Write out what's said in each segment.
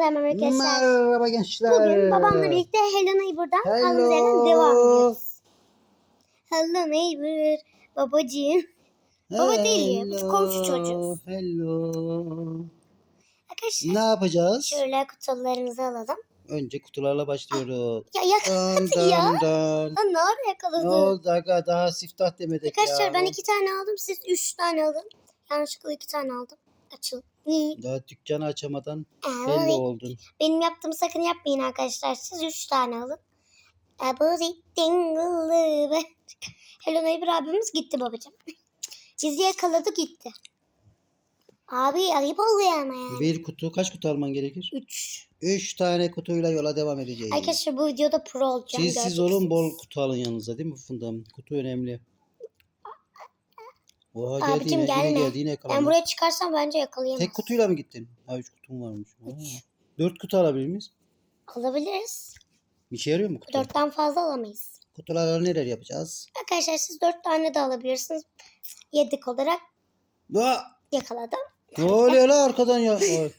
Hepinize merhaba arkadaşlar. Merhaba gençler. Bugün babamla birlikte Hello Neighbor'dan kaldığımız yerden devam ediyoruz. Hello Neighbor babacığım. Baba değil biz komşu çocuğuz. Hello. Arkadaşlar Ne yapacağız? şöyle kutularımızı alalım. Önce kutularla başlıyoruz. Ya yakaladı ya. dön. Lan ne ara Ne yakaladı? oldu aga daha siftah demedik Arkadaşlar ya. ben iki tane aldım siz üç tane alın. Yanlışlıkla iki tane aldım. Açıl. Daha dükkanı açamadan Aa, belli oldun. Benim yaptığımı sakın yapmayın arkadaşlar. Siz üç tane alın. Abuzi dinglı. Hello Neighbor abimiz gitti babacığım. Bizi yakaladı gitti. Abi ayıp oluyor ama ya. Bir kutu kaç kutu alman gerekir? Üç. Üç tane kutuyla yola devam edeceğiz. Arkadaşlar bu videoda pro olacağım. Siz siz göreceksiniz. olun bol kutu alın yanınıza değil mi fındığım? Kutu önemli. Oha geldi Abicim yine, yine gelme. geldi yine yakalandı. Ben buraya çıkarsam bence yakalayamaz. Tek kutuyla mı gittin? Ha üç kutum varmış. Ha. Dört kutu alabilir miyiz? Alabiliriz. Bir şey yarıyor mu kutu? Dörtten fazla alamayız. Kutularla neler yapacağız? Arkadaşlar siz dört tane de alabilirsiniz. Yedek olarak Aa, yakaladım. ne oluyor lan arkadan ya? Ay,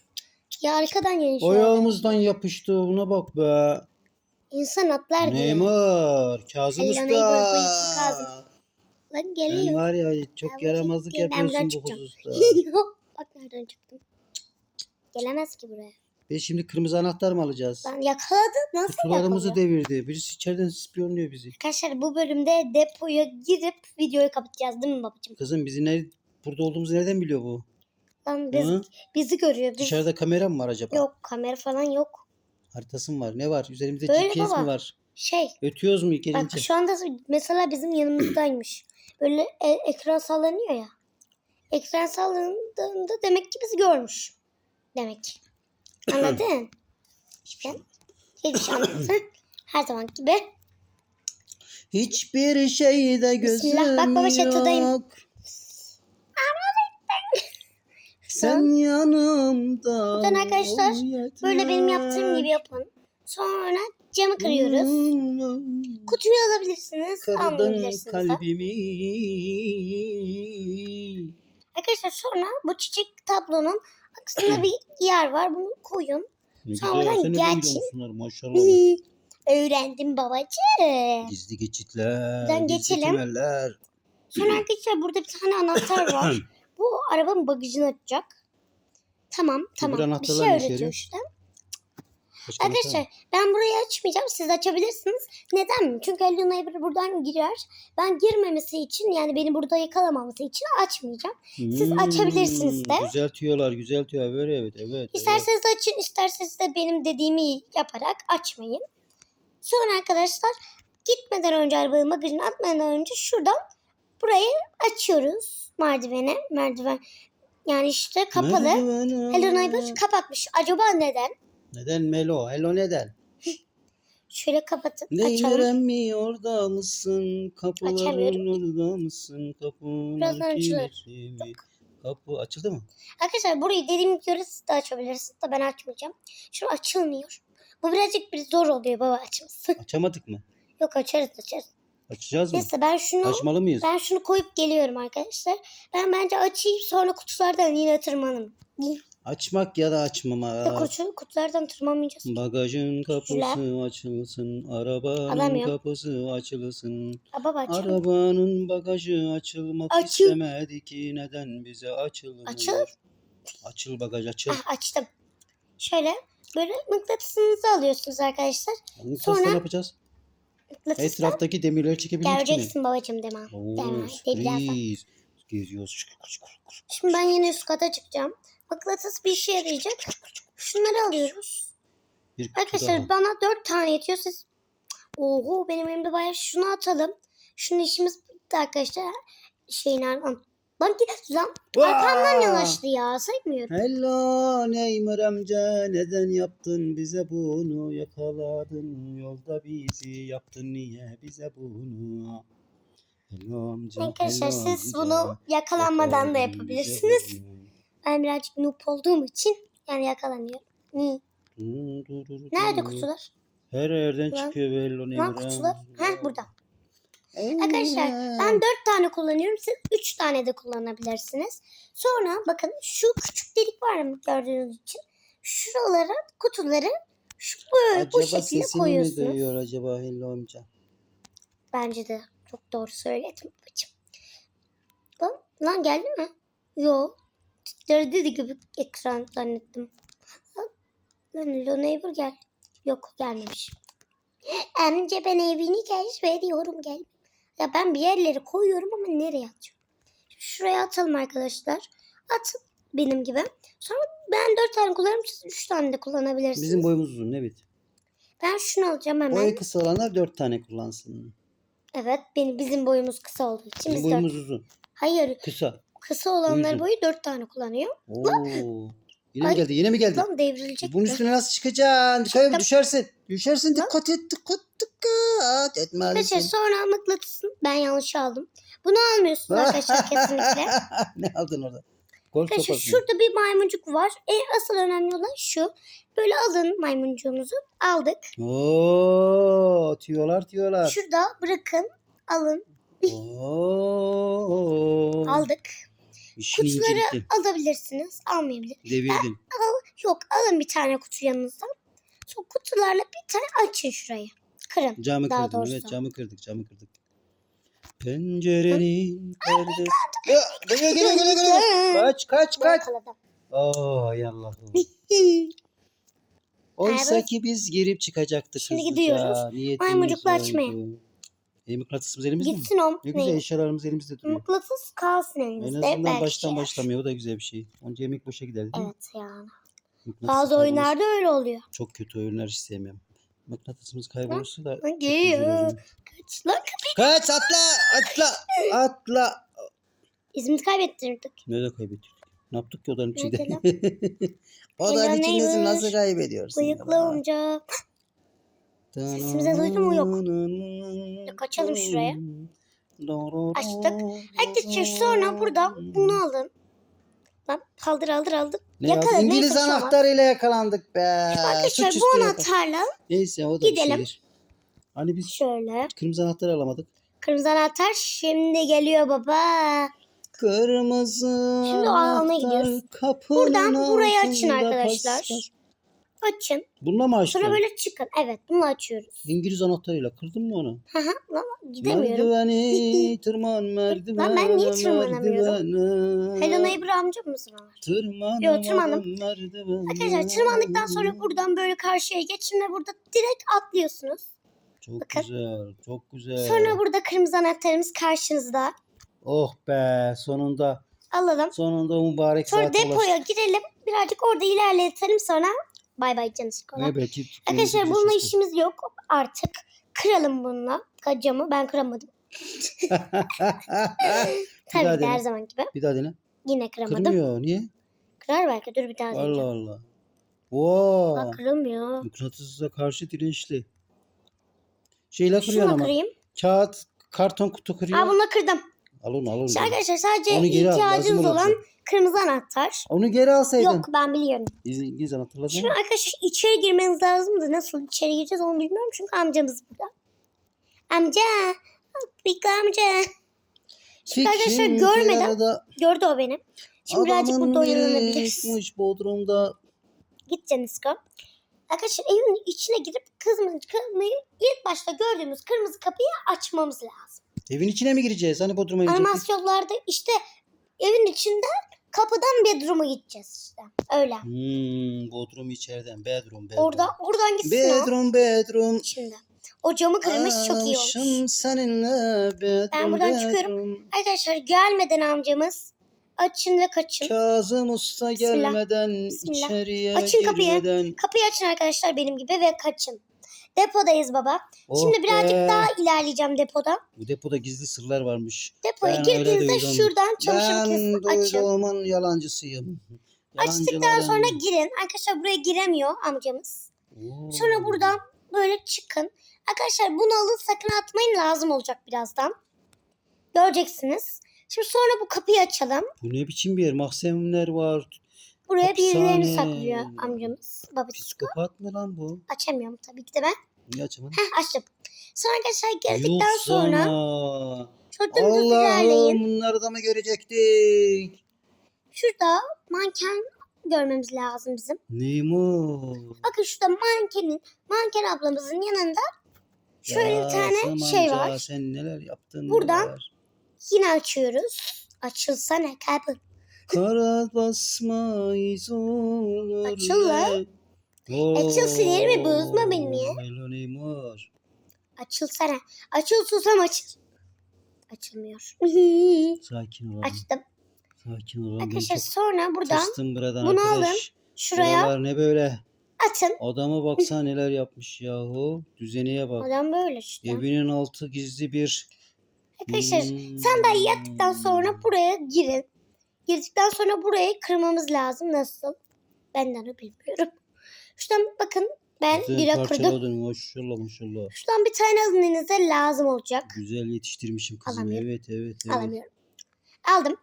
Ya arkadan gelin şöyle. Ayağımızdan yapıştı. Buna bak be. İnsan atlar diyor. Neymar. Kazım Hello Usta. Neymar, bıyıklı Kazım. Lan geliyor. var ya çok Ben yaramazlık buradan yapıyorsun bu hususta. Bak nereden çıktım. Gelemez ki buraya. Ve şimdi kırmızı anahtar mı alacağız? Ben yakaladı. Nasıl Kutularımızı yakalıyor? devirdi. Birisi içeriden ispiyonluyor bizi. Arkadaşlar bu bölümde depoya girip videoyu kapatacağız değil mi babacığım? Kızım bizi ne, burada olduğumuzu nereden biliyor bu? Lan biz, Hı? bizi görüyor. Biz, Dışarıda kamera mı var acaba? Yok kamera falan yok. Haritası mı var? Ne var? Üzerimizde Böyle GPS baba. mi var? Şey Ötüyoruz mu bak gelince? şu anda mesela bizim yanımızdaymış. Böyle e- ekran sallanıyor ya. Ekran sallandığında demek ki bizi görmüş. Demek. Anladın? Hiçbir şey anlamadım. Her zaman gibi. Hiçbir şeyde gözüm Bismillah, bak baba çatıdayım. yok. Sen yanımda. Bakın arkadaşlar. Böyle benim yaptığım gibi yapın. Sonra camı kırıyoruz. Kutuyu alabilirsiniz, Kırdın almayabilirsiniz. de. kalbimi. Arkadaşlar sonra bu çiçek tablonun aksında bir yer var. Bunu koyun. Ne güzel. Biliyorsunlar maşallah. Öğrendim babacığım. Gizli geçitler. Buradan gizli geçelim. tüneller. Sonra arkadaşlar burada bir tane anahtar var. bu arabanın bagajını açacak. Tamam tamam. Bir anahtarlar şey ne işe öğretiyor işte. Başka şey Arkadaşlar ben burayı açmayacağım. Siz açabilirsiniz. Neden mi? Çünkü Hello Neighbor buradan girer. Ben girmemesi için yani beni burada yakalamaması için açmayacağım. siz açabilirsiniz de. Güzel tüyolar, güzel tüyolar. Böyle evet, evet. evet. İsterseniz açın, isterseniz de benim dediğimi yaparak açmayın. Sonra arkadaşlar gitmeden önce arabanın bagajını atmadan önce şuradan burayı açıyoruz. Merdivene. Merdiven yani işte kapalı. Merdivene. Hello Neighbor kapatmış. Acaba neden? Neden Melo? Hello neden? Şöyle kapatıp Ne açalım. yürem mi orada mısın? Kapıların orada mısın? Kapının Birazdan açılır. mi? Kapı açıldı mı? Arkadaşlar burayı dediğim gibi siz de açabilirsiniz de ben açmayacağım. Şu açılmıyor. Bu birazcık bir zor oluyor baba açması. Açamadık mı? Yok açarız açarız. Açacağız mı? Neyse ben şunu Açmalı mıyız? ben şunu koyup geliyorum arkadaşlar. Ben bence açayım sonra kutulardan yine tırmanım. Açmak ya da açmamak. Kutu, kutulardan tırmanmayacağız. Bagajın kapısı Şöyle. açılsın, arabanın Alamıyorum. kapısı açılsın. Aa, baba açalım. Arabanın bagajı açılmak Açıl. istemedi ki neden bize açılmıyor? Açıl. Açıl bagaj açıl. Ah, açtım. Şöyle böyle mıknatısınızı alıyorsunuz arkadaşlar. Sonra- ne yapacağız? Mıknatısla Etraftaki demirleri çekebilmek için mi? göreceksin babacığım deme. Oo, Deme. De birazdan. sürpriz. Geziyoruz. Şimdi ben yine üst kata çıkacağım. Mıknatıs bir işe yarayacak. Şunları alıyoruz. Bir Arkadaşlar daha. bana dört tane yetiyor. Siz Oho benim elimde bayağı şunu atalım. Şunun işimiz bitti arkadaşlar. Şeyin ardından. Lan git lan. Arkamdan yanaştı ya. Saymıyorum. Hello Neymar amca neden yaptın bize bunu yakaladın yolda bizi yaptın niye bize bunu Hello amca Arkadaşlar hello siz amca, bunu yakalanmadan da yapabilirsiniz. Ben birazcık noob olduğum için yani yakalanıyorum. Hı. Du- du- du- du- Nerede kutular? Her yerden Lan- çıkıyor be Hello. Lan kutular. Heh burada. Arkadaşlar ben dört tane kullanıyorum. Siz üç tane de kullanabilirsiniz. Sonra bakın şu küçük delik var mı gördüğünüz için. şuralara kutuları şu böyle bu Acaba şekilde sesini mi koyuyorsunuz. duyuyor acaba Hello amca? Bence de çok doğru söyledim babacığım. Lan, lan geldi mi? Yok. Titredi gibi ekran zannettim. Lan, Hello Neighbor gel. Yok gelmemiş. Amca ben evini keşfediyorum gel. Ya ben bir yerleri koyuyorum ama nereye atacağım? Şuraya atalım arkadaşlar. Atın benim gibi. Sonra ben dört tane kullanırım. Siz üç tane de kullanabilirsiniz. Bizim boyumuz uzun evet. Ben şunu alacağım hemen. Boyu kısa olanlar dört tane kullansın. Evet benim bizim boyumuz kısa olduğu için Bizim biz dört- boyumuz uzun. Hayır Kısa. Kısa olanlar boyu dört tane kullanıyor. Oo. Yine mi Ay. geldi? Yine mi geldi? Lan devrilecek. Bunun üstüne nasıl çıkacaksın? Dikkat Çıktım. düşersin. Düşersin dikkat et dikkat dikkat Arkadaşlar etmelisin. sonra mıknatısın. Ben yanlış aldım. Bunu almıyorsunuz arkadaşlar kesinlikle. ne aldın orada? Golf Arkadaşlar sopası. mı? şurada bir maymuncuk var. En asıl önemli olan şu. Böyle alın maymuncuğunuzu. Aldık. Oo, tüyolar tüyolar. Şurada bırakın. Alın. Oo. Aldık. İşin Kutuları alabilirsiniz. Almayabilirsiniz. Devirdin. Yok alın bir tane kutu yanınızdan. Sonra kutularla bir tane açın şurayı. Kırın. Camı Daha kırdın. Evet doğrusu. camı kırdık camı kırdık. Pencerenin perdesi. Geliyor geliyor geliyor geliyor. Kaç kaç Ben kaç. yakaladım. Oh ay Allah'ım. Oysa Evet. ki biz girip çıkacaktık Şimdi hızlıca. gidiyoruz. Niyetimiz Maymuncukla oydu. açmaya. E mıknatısımız elimizde mi? Gitsin o. Ne güzel Ne? eşyalarımız elimizde duruyor. Mıknatıs kalsın En elinizde. azından belki baştan başlamıyor. O da güzel bir şey. Onca yemek boşa gider değil mi? Evet yani. Mıknatıs Bazı kaybolursa- oyunlarda öyle oluyor. Çok kötü oyunlar hiç sevmiyorum. Mıknatısımız kaybolursa da çok Geliyor. üzülürüm. Kaç lan. Kaç atla atla atla. İzimizi kaybettirdik. Nerede kaybettik? Ne yaptık ki odanın içinde? Odanın Hello içindesin neighbor. nasıl kaybediyorsun? Bıyıklı amca. Sesimizi duydun mu? Yok. Kaçalım şuraya. Açtık. Arkadaşlar sonra burada bunu alın. Lan kaldır aldır aldır. Yakala, ya? İngiliz anahtarıyla yakalandık be. Arkadaşlar bu anahtarla Neyse o da Gidelim. bir. Hani biz şöyle. kırmızı anahtar alamadık. Kırmızı anahtar şimdi geliyor baba. Kırmızı Şimdi alana gidiyoruz. Buradan burayı açın arkadaşlar. pas pas. Açın. Bununla mı açtın? Sonra böyle çıkın. Evet bunu açıyoruz. İngiliz anahtarıyla kırdın mı onu? Hı hı. Lan gidemiyorum. Merdiveni tırman merdivene. ben niye tırmanamıyorum? Hello neighbor amca mısın var? Tırmanamadım Yo, tırmandım. Arkadaşlar tırmandıktan sonra buradan böyle karşıya geçin ve burada direkt atlıyorsunuz. Çok Bakın. güzel, çok güzel. Sonra burada kırmızı anahtarımız karşınızda. Oh be, sonunda, Alalım. sonunda mübarek Sonra saat depoya girelim. Birazcık orada ilerletelim sonra bay bay canı. Ne belki. Arkadaşlar bununla işimiz yok artık. Kıralım bununla camı. Ben kıramadım. Tabii ki her dene. zaman gibi. Bir daha dene. Yine kıramadım. Kırmıyor. Niye? Kırar belki. Dur bir daha Allah deneyeceğim. Allah. Oo. Bak kırılmıyor. Mıknatıs'a karşı dirençli. Şeyle kırıyor ama. kırayım. Kağıt, karton kutu kırıyor. Aa bunu kırdım. Al onu al onu. İşte arkadaşlar sadece Onu geri al, ihtiyacınız olan bize. kırmızı anahtar. Onu geri alsaydın. Yok ben biliyorum. İngiliz anahtarladın Şimdi mı? arkadaşlar içeri girmeniz lazım da nasıl içeri gireceğiz onu bilmiyorum çünkü amcamız burada. Amca. Big amca. Şimdi arkadaşlar görmeden arada gördü o beni. Şimdi birazcık burada yıkmış Bodrum'da. Git Canisko. Arkadaşlar evin içine girip kırmızı ilk başta gördüğümüz kırmızı kapıyı açmamız lazım. Evin içine mi gireceğiz? Hani Bodrum'a gidecektik? Animasyonlarda işte evin içinden kapıdan bedroom'a gideceğiz işte. Öyle. Hmm, Bodrum içeriden. Bedroom, bedroom. Orada oradan gitsin o. Bedroom, bedroom. Şimdi. O camı kırmış çok iyi olmuş. Seninle bedroom, Ben buradan çıkıyorum. bedroom. Arkadaşlar gelmeden amcamız açın ve kaçın. Kazım Usta Bismillah. gelmeden Bismillah. içeriye Açın kapıyı. girmeden. Kapıyı açın arkadaşlar benim gibi ve kaçın. Depodayız baba. Oh Şimdi birazcık be. daha ilerleyeceğim depoda. Bu depoda gizli sırlar varmış. Depoya Ben girdiğinizde şuradan çamaşır Ben makinesini açın. duyduğumun yalancısıyım. Açtıktan sonra girin. Arkadaşlar buraya giremiyor amcamız. Oo. Sonra buradan böyle çıkın. Arkadaşlar bunu alın sakın atmayın lazım olacak birazdan. Göreceksiniz. Şimdi sonra bu kapıyı açalım. Bu ne biçim bir yer? Mahzenler var. Buraya birilerini Hapishane. saklıyor amcamız. Babası. Psikopat mı lan bu? Açamıyorum tabii ki de ben. Niye açamadın? Heh açtım. Sonra arkadaşlar geldikten Yok sonra sana. dümdüz ilerleyin. Allah'ım bunları da mı görecektik? Şurada manken görmemiz lazım bizim. Neyim o? Bakın şurada mankenin, manken ablamızın yanında şöyle Ya bir tane Asım şey var. Sen neler yaptın? Buradan- neler? Yine açıyoruz. Açılsana kalbim. Kara basmayız olur. Açıl lan. Açıl sinirimi bozma benim ya. Hello Neymar. Açılsana. Açıl susam açıl. Açılmıyor. Sakin ol. Açtım. Sakin ol. Arkadaşlar sonra buradan bunu alın. şuraya Buralar ne böyle? atın. Adama baksana neler yapmış yahu. Düzeneye bak. Adam böyle işte. Evinin altı gizli bir... Arkadaşlar Hmm. sandalye yattıktan sonra buraya girin. Girdikten sonra burayı kırmamız lazım. Nasıl? Ben de bilmiyorum. Şuradan bakın ben Güzel bira kırdım. maşallah maşallah. Şuradan bir tane alın elinize lazım olacak. Güzel yetiştirmişim kızım. Alamıyorum. Evet evet evet. Alamıyorum. Aldım.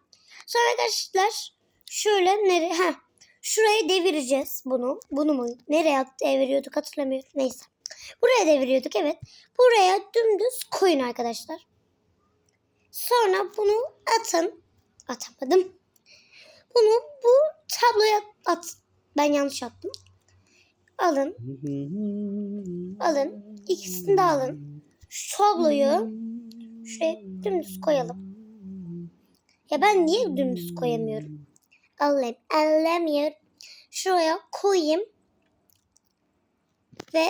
Sonra arkadaşlar şöyle nereye? Ha, şuraya devireceğiz bunu. Bunu mu? Nereye deviriyorduk hatırlamıyorum. Neyse. Buraya deviriyorduk evet. Buraya dümdüz koyun arkadaşlar. Sonra bunu atın. Atamadım. Bunu bu tabloya at. Ben yanlış attım. Alın. Alın. İkisini de alın. Şu tabloyu şuraya dümdüz koyalım. Ya ben niye dümdüz koyamıyorum? Allah'ım alamıyorum. Şuraya koyayım. Ve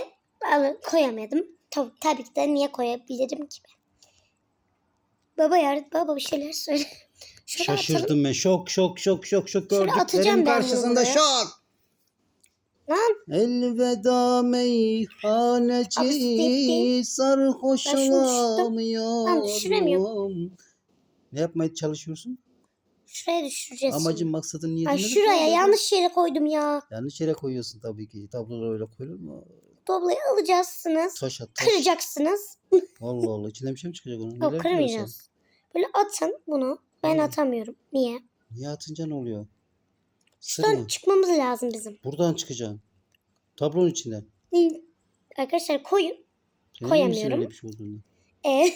alın, koyamadım. Tabii, tabii ki de niye koyabilirim ki ben? Baba yardım baba bir şeyler söyle. Şöyle atalım. Şaşırdım ben. Şok şok şok şok şok Şöyle atacağım gördüklerim ben bunu karşısında buraya. şok. Lan Elveda meyhaneci sarhoş Ben şunu düşürdüm. olamıyorum. Düşüremiyorum. Ne yapmaya çalışıyorsun? şuraya düşüreceğiz. Amacın maksadın niye Ay dinledin? şuraya yanlış yere koydum ya. Yanlış yere koyuyorsun tabii ki. Tabloda öyle koyulur mu? Doblayı alacaksınız. Taş at taş. Kıracaksınız. Allah Allah. İçinden bir şey mi çıkacak onun? Yok Neler diyorsun? kırmayacağız. Böyle atın bunu. Ben Hmm. atamıyorum. Niye? Niye atınca ne oluyor? Şuradan mı? çıkmamız lazım bizim. Buradan çıkacaksın. Tablonun içinden. Arkadaşlar koyun. Emin misin Koyamıyorum. öyle bir şey olduğunu? Ee,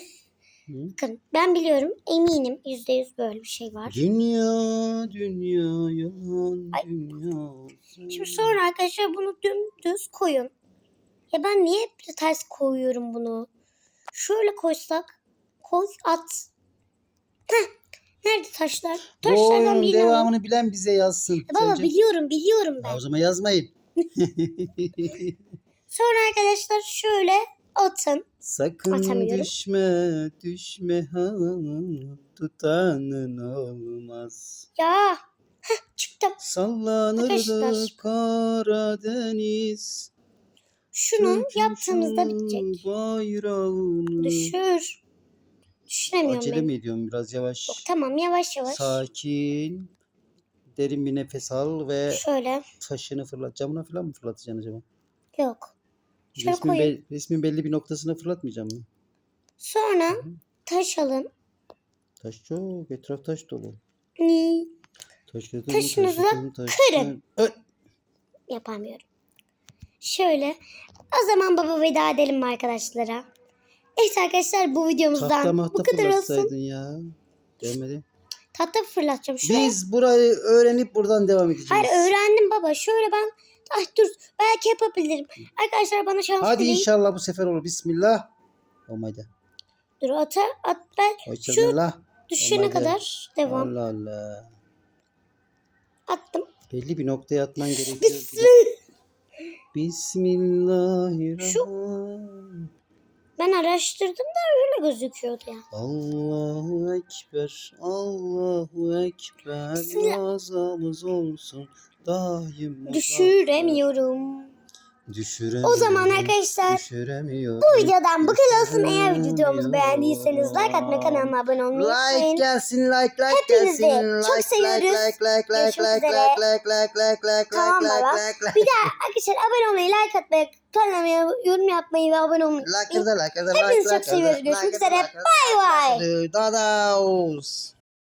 Hı? bakın ben biliyorum. Eminim. Yüzde yüz böyle bir şey var. Dünya, dünya, yalan Ay. dünya. Şimdi sonra arkadaşlar bunu dümdüz koyun. Ya ben niye hep ters koyuyorum bunu? Şöyle koysak. Koy at. Heh. Nerede taşlar? Taşlardan birini alalım. devamını bilen bize yazsın. Ya Baba Sence? biliyorum biliyorum ben. o zaman yazmayın. Sonra arkadaşlar şöyle atın. Sakın Atamıyorum. düşme, düşme ha, tutanın olmaz. Ya. Heh, çıktım. Sallanırdı Arkadaşlar. Karadeniz. Şunu Türk'ün yaptığımızda bitecek. Bayrağını. Düşür. Düşüremiyorum Acele ben. mi ediyorum biraz yavaş? Yok, tamam yavaş yavaş. Sakin. Derin bir nefes al ve Şöyle. taşını fırlat. Camına falan mı fırlatacaksın acaba? Yok. Şöyle Resmin, be- resmin belli bir noktasına fırlatmayacağım mı? Sonra taş alın. Taş çok. Etraf taş dolu. Ni- Taşladım, Taşınızı taşladım, kırın. taşladım. Ö- Yapamıyorum. Şöyle. O zaman baba veda edelim mi arkadaşlara? Evet arkadaşlar bu Tahta videomuzdan mahta bu kadar olsun. fırlatsaydın ya. Gelmedi. Tahta fırlatacağım. Şöyle. Biz burayı öğrenip buradan devam edeceğiz. Hayır öğrendim baba. Şöyle ben Ay dur belki yapabilirim. Arkadaşlar bana şans Hadi dileyin. inşallah bu sefer olur. Bismillah. Olmadı. Dur ata at ben şu Bismillah. düşene Olmadı. kadar devam. Allah Allah. Attım. Belli bir noktaya atman gerekiyor. Bismillah. Bismillahirrahmanirrahim. Ben araştırdım da öyle gözüküyordu ya. Allahu Ekber, Allahu Ekber, Bismillah. yazamız olsun daim. Düşüremiyorum. Düşüremiyorum. O zaman arkadaşlar Düşüremiyorum. bu videodan bu kadar olsun. Eğer videomuzu beğendiyseniz like atmayı kanalıma abone olmayı Like unutmayın. gelsin, like, like Hepinizi gelsin. çok like, seviyoruz. Like, like, like, like, like, like, like, like, like, like, Tamam like, baba. like, like. Bir daha arkadaşlar abone olmayı, like atmayı, kanalıma yorum yapmayı ve abone olmayı Like, like, like, like, Hepinizi like, çok seviyoruz. like, Görüşmek like, üzere. like, Bay bay. like. Dadaos.